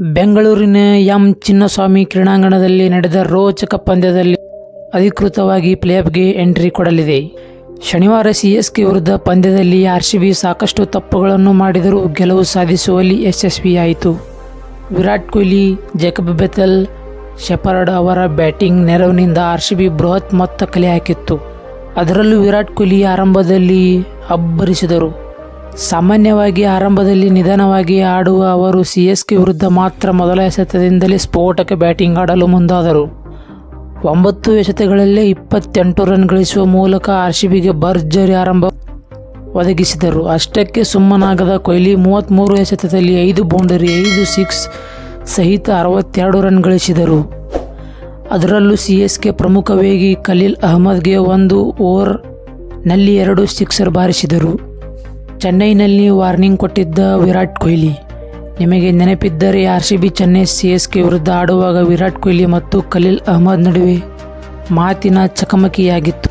ಬೆಂಗಳೂರಿನ ಎಂ ಚಿನ್ನಸ್ವಾಮಿ ಕ್ರೀಡಾಂಗಣದಲ್ಲಿ ನಡೆದ ರೋಚಕ ಪಂದ್ಯದಲ್ಲಿ ಅಧಿಕೃತವಾಗಿ ಪ್ಲೇಆಫ್ಗೆ ಎಂಟ್ರಿ ಕೊಡಲಿದೆ. ಶನಿವಾರ ಸಿಎಸ್ಕೆ ವಿರುದ್ಧ ಪಂದ್ಯದಲ್ಲಿ ಆರ್ಸಿಬಿ ಸಾಕಷ್ಟು ತಪ್ಪುಗಳನ್ನು ಮಾಡಿದರೂ ಗೆಲುವು ಸಾಧಿಸುವಲ್ಲಿ ಯಶಸ್ವಿಯಾಯಿತು. Virat Kohli, Jacob Bethell, Shepherd ಅವರ ಬ್ಯಾಟಿಂಗ್ ನೆರವಿನಿಂದ ಆರ್ಸಿಬಿ ಬೃಹತ್ ಮೊತ್ತ ಕಲೆ ಹಾಕಿತ್ತು. ಅದರಲ್ಲೂ ವಿರಾಟ್ ಕೊಹ್ಲಿ ಆರಂಭದಲ್ಲಿ ಅಬ್ಬರಿಸಿದರು. ಸಾಮಾನ್ಯವಾಗಿ ಆರಂಭದಲ್ಲಿ ನಿಧಾನವಾಗಿ ಆಡುವ ಅವರು ಸಿ ಎಸ್ ಕೆ ವಿರುದ್ಧ ಮಾತ್ರ ಮೊದಲ ಎಸೆತದಿಂದಲೇ ಸ್ಫೋಟಕ ಬ್ಯಾಟಿಂಗ್ ಆಡಲು ಮುಂದಾದರು. ಒಂಬತ್ತು ಎಸೆತಗಳಲ್ಲೇ ಇಪ್ಪತ್ತೆಂಟು ರನ್ ಗಳಿಸುವ ಮೂಲಕ ಆರ್ ಸಿ ಬಿಗೆ ಭರ್ಜರಿ ಆರಂಭ ಒದಗಿಸಿದರು. ಅಷ್ಟಕ್ಕೆ ಸುಮ್ಮನಾಗದ ಕೊಹ್ಲಿ ಮೂವತ್ತ್ಮೂರು ಎಸೆತದಲ್ಲಿ ಐದು, ಬೌಂಡರಿ ಐದು, ಸಿಕ್ಸ್ ಸಹಿತ ಅರವತ್ತೆರಡು ರನ್ ಗಳಿಸಿದರು. ಅದರಲ್ಲೂ ಸಿ ಎಸ್ ಕೆ ಪ್ರಮುಖ ವೇಗಿ ಖಲೀಲ್ ಅಹ್ಮದ್ಗೆ ಒಂದು ಓವರ್ನಲ್ಲಿ ಎರಡು ಸಿಕ್ಸರ್ ಬಾರಿಸಿದರು. ಚೆನ್ನೈನಲ್ಲಿ ವಾರ್ನಿಂಗ್ ಕೊಟ್ಟಿದ್ದ ವಿರಾಟ್ ಕೊಹ್ಲಿ. ನಿಮಗೆ ನೆನಪಿದ್ದರೆ R C B Chennai C S K ವಿರುದ್ಧ ಆಡುವಾಗ ವಿರಾಟ್ ಕೊಹ್ಲಿ ಮತ್ತು ಖಲೀಲ್ ಅಹ್ಮದ್ ನಡುವೆ ಮಾತಿನ ಚಕಮಕಿಯಾಗಿತ್ತು.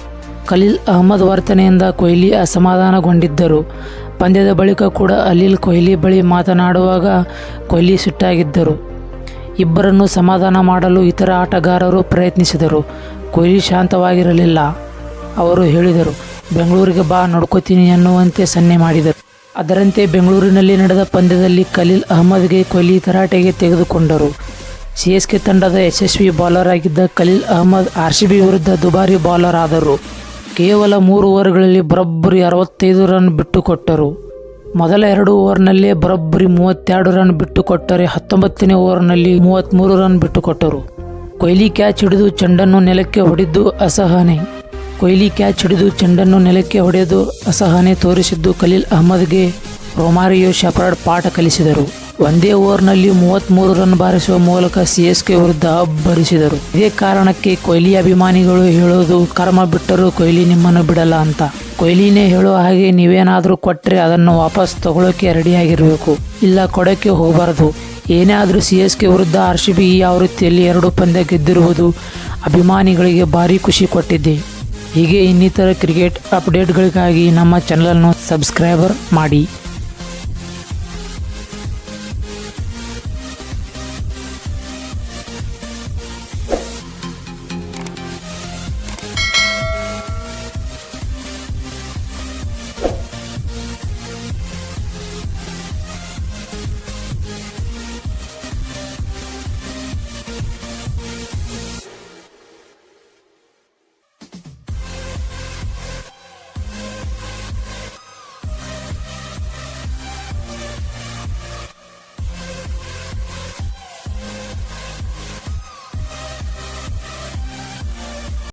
ಖಲೀಲ್ ಅಹ್ಮದ್ ವರ್ತನೆಯಿಂದ ಕೊಹ್ಲಿ ಅಸಮಾಧಾನಗೊಂಡಿದ್ದರು. ಪಂದ್ಯದ ಬಳಿಕ ಕೂಡ ಅಲಿಲ್ ಕೊಹ್ಲಿ ಬಳಿ ಮಾತನಾಡುವಾಗ ಕೊಹ್ಲಿ ಸಿಟ್ಟಾಗಿದ್ದರು. ಇಬ್ಬರನ್ನು ಸಮಾಧಾನ ಮಾಡಲು ಇತರ ಆಟಗಾರರು ಪ್ರಯತ್ನಿಸಿದರು. ಕೊಹ್ಲಿ ಶಾಂತವಾಗಿರಲಿಲ್ಲ, ಅವರು ಹೇಳಿದರು. ಬೆಂಗಳೂರಿಗೆ ಬಾ ನೋಡ್ಕೋತೀನಿ ಅನ್ನುವಂತೆ ಸನ್ನೆ ಮಾಡಿದರು. ಅದರಂತೆ ಬೆಂಗಳೂರಿನಲ್ಲಿ ನಡೆದ ಪಂದ್ಯದಲ್ಲಿ ಖಲೀಲ್ ಅಹ್ಮದ್ಗೆ ಕೊಹ್ಲಿ ತರಾಟೆಗೆ ತೆಗೆದುಕೊಂಡರು. ಸಿ ಎಸ್ ಕೆ ತಂಡದ ಯಶಸ್ವಿ ಬೌಲರ್ ಆಗಿದ್ದ Khaleel Ahmed R C B ವಿರುದ್ಧ ದುಬಾರಿ ಬೌಲರ್ ಆದರು. ಕೇವಲ ಮೂರು ಓವರ್ಗಳಲ್ಲಿ ಬರೋಬ್ಬರಿ ಅರವತ್ತೈದು ರನ್ ಬಿಟ್ಟುಕೊಟ್ಟರು. ಮೊದಲ ಎರಡು ಓವರ್ನಲ್ಲೇ ಬರೋಬ್ಬರಿ ಮೂವತ್ತೆರಡು ರನ್ ಬಿಟ್ಟುಕೊಟ್ಟರೆ ಹತ್ತೊಂಬತ್ತನೇ ಓವರ್ನಲ್ಲಿ ಮೂವತ್ತ್ಮೂರು ರನ್ ಬಿಟ್ಟುಕೊಟ್ಟರು. ಕೊಹ್ಲಿ ಕ್ಯಾಚ್ ಹಿಡಿದು ಚೆಂಡನ್ನು ನೆಲಕ್ಕೆ ಹೊಡೆದು ಅಸಹನೆ. ಕೊಹ್ಲಿ ಕ್ಯಾಚ್ ಹಿಡಿದು ಚೆಂಡನ್ನು ನೆಲಕ್ಕೆ ಹೊಡೆದು ಅಸಹನೆ ತೋರಿಸಿದ್ದು ಖಲೀಲ್ ಅಹ್ಮದ್ಗೆ ರೊಮಾರಿಯೋ ಶಪರಾಡ್ ಪಾಠ ಕಲಿಸಿದರು. ಒಂದೇ ಓವರ್ನಲ್ಲಿ ಮೂವತ್ತ್ಮೂರು ರನ್ ಬಾರಿಸುವ ಮೂಲಕ ಸಿ ಎಸ್ ಕೆ ವಿರುದ್ಧ ಅಬ್ಬರಿಸಿದರು. ಇದೇ ಕಾರಣಕ್ಕೆ ಕೊಹ್ಲಿ ಅಭಿಮಾನಿಗಳು ಹೇಳೋದು, ಕರ್ಮ ಬಿಟ್ಟರೂ ಕೊಹ್ಲಿ ನಿಮ್ಮನ್ನು ಬಿಡಲ್ಲ ಅಂತ. ಕೊಹ್ಲಿನೇ ಹೇಳೋ ಹಾಗೆ ನೀವೇನಾದರೂ ಕೊಟ್ಟರೆ ಅದನ್ನು ವಾಪಸ್ ತಗೊಳ್ಳೋಕೆ ರೆಡಿಯಾಗಿರಬೇಕು. ಇಲ್ಲ, ಕೊಡೋಕ್ಕೆ ಹೋಗಬಾರ್ದು. ಏನೇ ಆದರೂ ಸಿ ಎಸ್ ಕೆ ವಿರುದ್ಧ ಆರ್ ಸಿ ಬಿ ಈ ಆವೃತ್ತಿಯಲ್ಲಿ ಎರಡು ಪಂದ್ಯ ಗೆದ್ದಿರುವುದು ಅಭಿಮಾನಿಗಳಿಗೆ ಭಾರಿ ಖುಷಿ ಕೊಟ್ಟಿದೆ. ಹೀಗೆ ಇನ್ನಿತರ ಕ್ರಿಕೆಟ್ ಅಪ್ಡೇಟ್ಗಳಿಗಾಗಿ ನಮ್ಮ ಚಾನಲನ್ನು ಸಬ್ಸ್ಕ್ರೈಬರ್ ಮಾಡಿ.